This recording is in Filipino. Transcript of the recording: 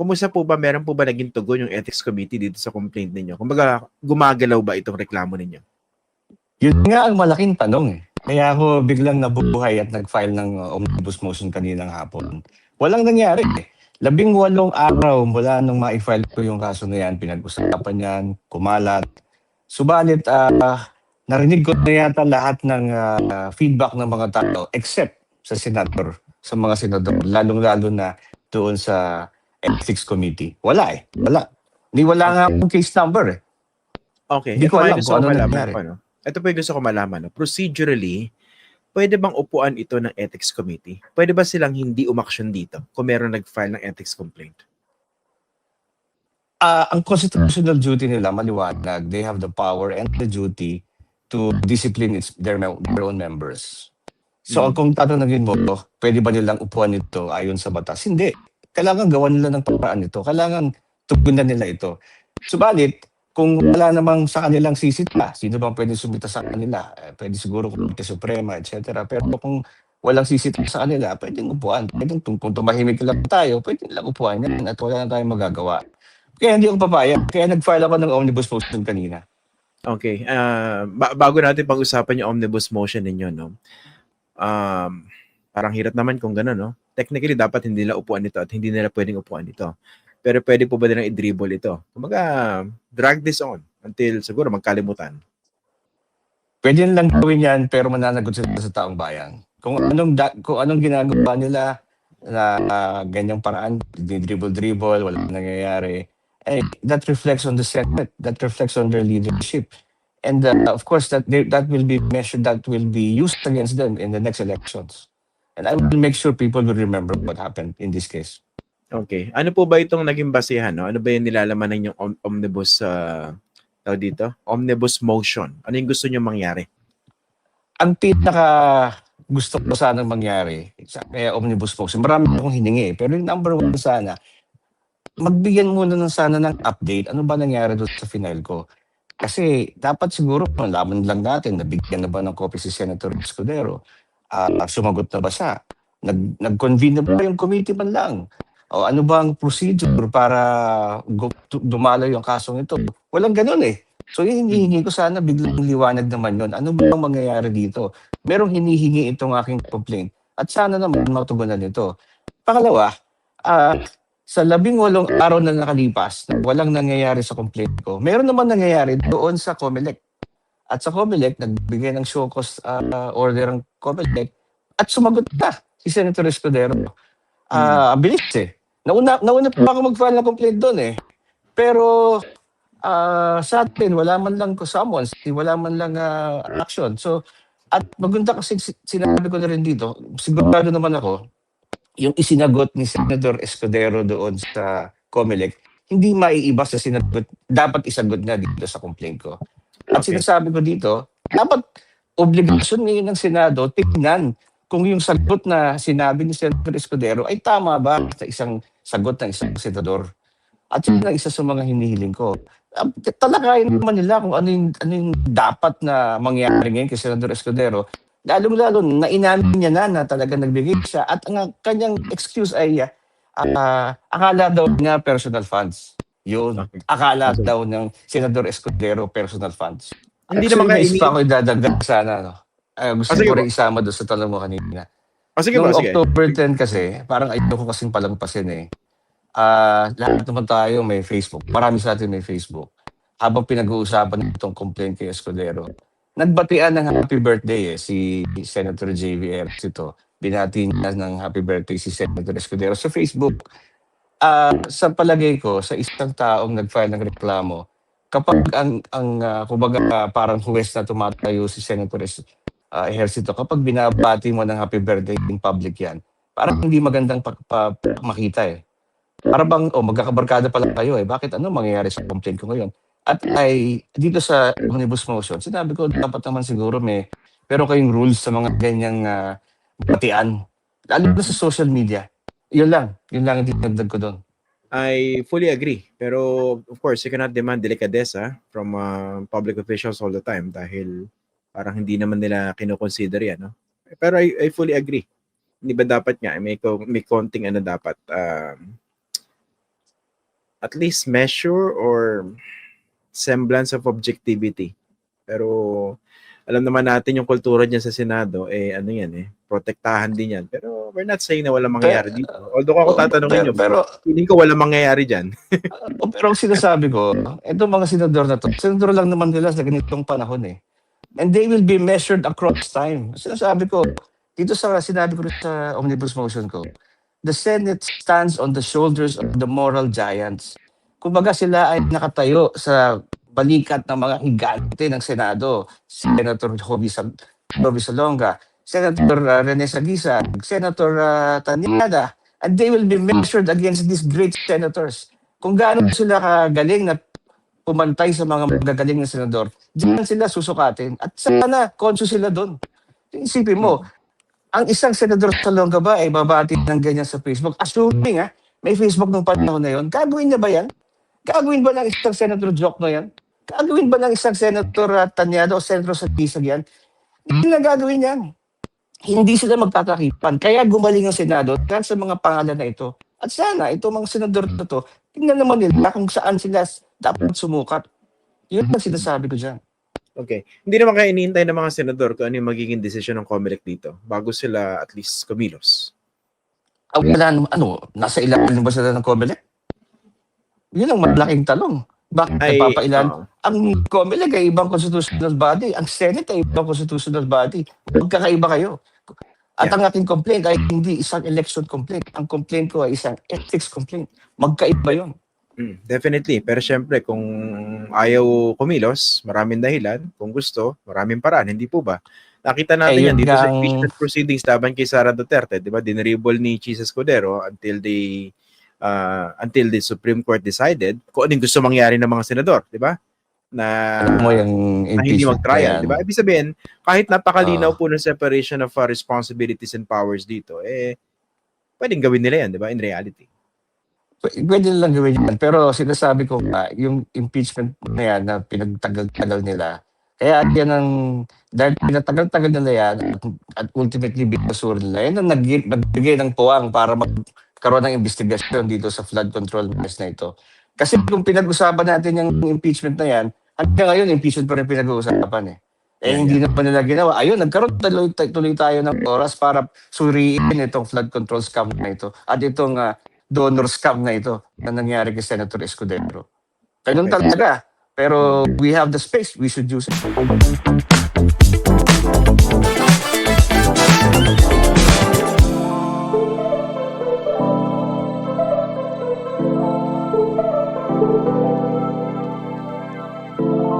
kumusta po ba, meron po ba naging tugon yung ethics committee dito sa complaint ninyo? Kumbaga, gumagalaw ba itong reklamo ninyo? Yun nga ang malaking tanong eh. Kaya ako biglang nabubuhay at nag-file ng uh, omnibus motion kaninang hapon. Walang nangyari eh. Labing walong araw mula nung ma-file ko yung kaso na yan, pinag-usapan yan, kumalat. Subalit, ah, narinig ko na yata lahat ng ah, feedback ng mga tao except sa senador, sa mga senador, lalong-lalo na doon sa ethics committee. Wala eh. Wala. Ni wala nga akong case number eh. Okay. Hindi ito ko nga alam gusto kung ko ano malaman nangyari. ano? Ito po yung gusto ko malaman. No? Procedurally, pwede bang upuan ito ng ethics committee? Pwede ba silang hindi umaksyon dito kung meron nag-file ng ethics complaint? Ah, ang constitutional duty nila maliwanag. They have the power and the duty to discipline its, their, mem- their own members. So Mm. kung tatanungin mo, pwede ba nilang upuan ito ayon sa batas? Hindi. Kailangan gawan nila ng paraan ito. Kailangan tugunan nila ito. Subalit, kung wala namang sa kanilang sisita, sino bang pwede sumita sa kanila? Eh, pwede siguro Korte Suprema, etc. Pero kung walang sisita sa kanila, pwedeng upuan. Pwedeng kung tumahimik lang tayo, pwede nilang upuan yan at wala na tayong magagawa. Kaya hindi ako papayag. Kaya nag-file ako ng omnibus motion kanina. Okay. ah, ba- bago natin pag-usapan yung omnibus motion ninyo, no? Um, parang hirap naman kung gano'n, no? Technically, dapat hindi nila upuan ito at hindi nila pwedeng upuan ito. Pero pwede po ba nilang i-dribble ito? Kumbaga, drag this on until siguro magkalimutan. Pwede nilang gawin yan pero mananagot sila sa taong bayan. Kung anong da- kung anong ginagawa nila na ah, ganyang paraan, dribble-dribble, wala nangyayari, eh, that reflects on the Senate, that reflects on their leadership. And uh, of course, that they, that will be measured, that will be used against them in the next elections. And I will make sure people will remember what happened in this case. Okay. Ano po ba itong naging basihan, no? Ano ba yung nilalaman ng yung om- omnibus uh, tawag dito? Omnibus motion. Ano yung gusto niyo mangyari? ang pinaka gusto ko sanang mangyari sa kaya omnibus motion, marami akong hiningi eh. Pero yung number one sana, magbigyan muna ng sana ng update. Ano ba nangyari doon sa final ko? Kasi dapat siguro malaman lang natin, nabigyan na ba ng copy si Senator Escudero? Ah, sumagot na ba siya? Nag, nag-convene na ba yung committee man lang? O ano ba ang procedure para gu- tu- dumalo yung kasong ito? Walang ganun eh. So hinihingi ko sana biglang liwanag naman yun. Ano ba ang mangyayari dito? Merong hinihingi itong aking complaint at sana naman matugunan ito. Pangalawa, ah, sa labing walong araw na nakalipas na walang nangyayari sa complaint ko, meron naman nangyayari doon sa COMELEC. At sa COMELEC, nagbigay ng show cause ah, order ang COMELEC at sumagot na si Senator Escudero. Ah, ang bilis eh. Nauna, nauna pa ako mag-file ng complaint doon eh. Pero ah, sa atin, wala man lang ko summons, wala man lang ah, action. So, at maganda kasi si- sinabi ko na rin dito, sigurado naman ako, yung isinagot ni Senator Escudero doon sa COMELEC, hindi maiiba sa sinagot, dapat isagot na dito sa complaint ko. At Okay. sinasabi ko dito, dapat obligasyon ngayon ng Senado, tignan kung yung sagot na sinabi ni Senator Escudero ay tama ba sa isang sagot ng isang senador. At yun ang isa sa mga hinihiling ko. Talakayin naman nila kung ano yung, ano yung dapat na mangyari ngayon kay Senador Escudero. Lalong-lalo, na inamin niya na na talaga nagbigay siya at ang kanyang excuse ay ah, akala daw niya personal funds. Yun. Akala Okay. daw ng Senador Escudero personal funds. Hindi Actually, naman kayo may isa pa ako idadagdag sana. No? Ay, gusto Ah, sige ko po. rin isama doon sa tanong mo kanina. O sige Noong po, sige. October 10 kasi, parang ayoko kasing palampasin eh. Ah, lahat naman tayo may Facebook. Marami sa atin may Facebook. Habang pinag-uusapan itong complaint kay Escudero, nagbatian ng happy birthday eh, si Senator JV Erz ito. Binati niya ng happy birthday si Senator Escudero sa Facebook. Ah, sa palagay ko, sa isang taong nag-file ng reklamo, kapag ang, ang ah, kumbaga ah, parang huwes na tumatayo si Senator Es- uh, ehersito, kapag binabati mo ng happy birthday in public yan, parang hindi magandang pa, pa- pa- makita eh. Para bang, oh, magkakabarkada pala kayo eh. Bakit ano mangyayari sa complaint ko ngayon? At ay, dito sa omnibus motion, sinabi ko, dapat naman siguro may, pero kayong rules sa mga ganyang ah, batian. Lalo na sa social media. Yun lang. Yun lang ang dinagdag ko doon. I fully agree. Pero of course, you cannot demand delicadeza from uh, public officials all the time dahil parang hindi naman nila kinoconsider yan. No? Pero I, I fully agree. Hindi ba dapat nga, may, may konting ano dapat, um, at least measure or semblance of objectivity. Pero alam naman natin yung kultura niya sa Senado, eh ano yan eh, protektahan din yan. Pero we're not saying na wala mangyayari dito. Although kung ako tatanungin nyo, pero, feeling ko wala mangyayari dyan. pero, pero ang sinasabi ko, itong mga senador na to, senador lang naman nila sa ganitong panahon eh. And they will be measured across time. Sinasabi ko, dito sa sinabi ko sa omnibus motion ko, the Senate stands on the shoulders of the moral giants. Kumbaga sila ay nakatayo sa balikat ng mga higante ng Senado. Senator Joby Sal- Joby Salonga, Senator uh, Rene Saguisa, Senator uh, Tanyada, and they will be measured against these great senators. Kung gaano sila kagaling na pumantay sa mga magagaling na senador, diyan sila susukatin. At sana, conscious sila doon. Isipin mo, ang isang senador sa Longga ba ay babati ng ganyan sa Facebook? Assuming ha, may Facebook nung panahon na yon, gagawin niya ba yan? Gagawin ba ng isang senador joke na yan? Gagawin ba ng isang senator uh, Tanyado o senador sa Tisag yan? Hindi na gagawin yan. Hindi sila magtatakipan. Kaya gumaling ang Senado dahil sa mga pangalan na ito. At sana, itong mga senador na to, tingnan naman nila kung saan sila dapat sumukat. Yun ang sinasabi ko dyan. Okay. Hindi naman kaya iniintay ng mga senador kung ano yung magiging desisyon ng COMELEC dito bago sila at least kumilos. Ah, wala naman, ano, nasa ilalim ba sila ng COMELEC? Yun ang malaking talong. Bakit Ay, nagpapailan? oo. Ang COMELEC ay ibang constitutional body. Ang Senate ay ibang constitutional body. Magkakaiba kayo. At Yeah. ang aking complaint ay hindi isang election complaint. Ang complaint ko ay isang ethics complaint. Magkaiba yon. Mm, definitely. Pero syempre, kung ayaw kumilos, maraming dahilan. Kung gusto, maraming paraan. Hindi po ba? Nakita natin yan dito sa gang- impeachment proceedings laban kay Sara Duterte. Di ba? Dinribble ni Chis Escudero until the uh, until the Supreme Court decided kung anong gusto mangyari ng mga senador. Di ba? Na, Alam mo yung na hindi mag-trial. Di ba? Ibig sabihin, kahit napakalinaw Ah. po ng separation of uh, responsibilities and powers dito, eh, pwedeng gawin nila yan, di ba? In reality. Pwede nilang gawin yan. Pero sinasabi ko nga, yung impeachment na yan na pinagtagal-tagal nila, kaya yan ang, dahil pinatagal-tagal nila yan, at, at ultimately binasura nila, yan ang nag, nagbigay ng puwang para magkaroon ng investigasyon dito sa flood control mess na ito. Kasi kung pinag-usapan natin yung impeachment na yan, hanggang ngayon, impeachment pa rin pinag-uusapan eh. Eh, hindi na pa nila ginawa. Ayun, nagkaroon tuloy, tuloy tayo ng oras para suriin itong flood control scam na ito. At itong ah, donor scam na ito na nangyari kay Senator Escudero. Ganun talaga. Pero we have the space. We should use it.